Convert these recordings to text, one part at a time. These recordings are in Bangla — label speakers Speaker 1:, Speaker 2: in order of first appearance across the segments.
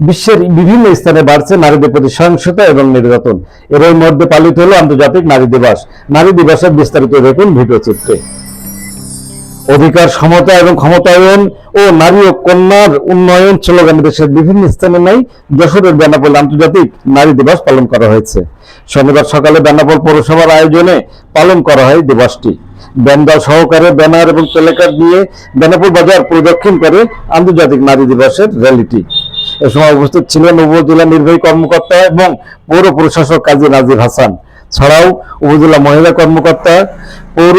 Speaker 1: বিশ্বের বিভিন্ন স্থানে বাড়ছে নারীদের প্রতি সহিংসতা এবং নির্যাতন। এর মধ্যে পালিত হলো আন্তর্জাতিক নারী দিবস। নারী দিবসের বিস্তারিত দেখুন ভিডিও চিত্রে। অধিকার, সমতা এবং ক্ষমতায়ন ও নারী ও কন্যার উন্নয়ন স্লোগানে দেশের বিভিন্ন স্থানে নাই। যশোরের বেনাপোল আন্তর্জাতিক নারী দিবস পালন করা হয়েছে। শনিবার সকালে বেনাপোল পৌরসভার আয়োজনে পালন করা হয় দিবসটি। ব্যান্ডাল সহকারে ব্যানার এবং প্লেকার্ড নিয়ে বেনাপোল বাজার পরিদর্শন করে আন্তর্জাতিক নারী দিবসের র্যালিটি। এ সময় উপস্থিত ছিলেন উপজেলা নির্বাহী কর্মকর্তা এবং পৌর প্রশাসক কাজী নাজির হাসান। ছাড়াও উপজেলা মহিলা কর্মকর্তা, পৌর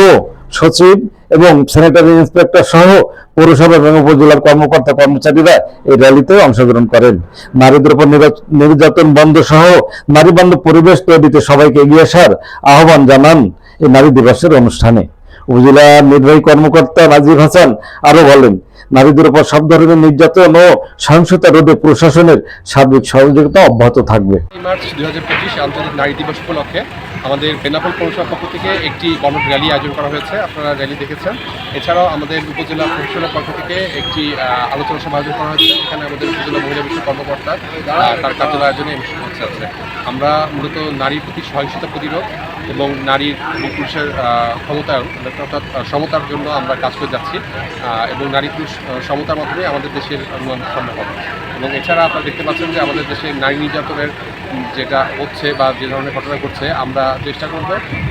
Speaker 1: সচিব এবং স্যানিটারি ইন্সপেক্টর সহ পৌরসভা এবং উপজেলার কর্মকর্তা কর্মচারীরা এই র্যালিতে অংশগ্রহণ করেন। নারীদের উপর নির্যাতন বন্ধ সহ নারী বান্ধব পরিবেশ তৈরিতে সবাইকে এগিয়ে আসার আহ্বান জানান এই নারী দিবসের অনুষ্ঠানে। উপজেলা নির্বাহী কর্মকর্তা রাজীব হাসান আরও বলেন, নারীদের উপর সব ধরনের নির্যাতন ও সহিংসতা রোধে প্রশাসনের সার্বিক সহযোগিতা অব্যাহত থাকবে।
Speaker 2: মার্চ দুই হাজার পঁচিশ আন্তর্জাতিক নারী দিবস উপলক্ষে আমাদের বেনাপোল পৌরসভার পক্ষ থেকে একটি গণ র্যালি আয়োজন করা হয়েছে। আপনারা র্যালি দেখেছেন। এছাড়াও আমাদের উপজেলা প্রশাসনের পক্ষ থেকে একটি আলোচনা সভা আয়োজন করা হয়েছে। এখানে আমাদের উপজেলা মহিলা বিষয় কর্মকর্তা তার কার্যালয় আয়োজনে হচ্ছে আছে আমরা মূলত নারীর প্রতি সহিংসতা প্রতিরোধ এবং নারীর পুরুষের ক্ষমতায়ন, অর্থাৎ সমতার জন্য আমরা কাজ করে যাচ্ছি এবং নারী পুরুষ সমতার মাধ্যমে আমাদের দেশের উন্নয়ন সম্ভব হবে। এবং এছাড়া আপনারা দেখতে পাচ্ছেন যে আমাদের দেশে নারী নির্যাতনের যেটা হচ্ছে বা যে ধরনের ঘটনা ঘটছে, আমরা চেষ্টা করব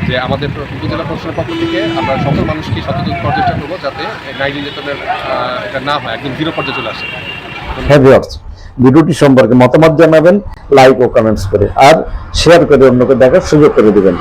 Speaker 2: যে আমাদের উপজেলা প্রশাসনের পক্ষ থেকে আমরা সকল মানুষকে সচেতন করার চেষ্টা করব যাতে নারী নির্যাতনের এটা না হয়, একদম জিরো পর্যায়ে চলে আসে।
Speaker 1: হ্যাভিয়ার্স ভিডিওটি সম্পর্কে মতামত জানাবেন লাইক ও কমেন্টস করে, আর শেয়ার করে অন্যকে দেখার সুযোগ করে দিবেন।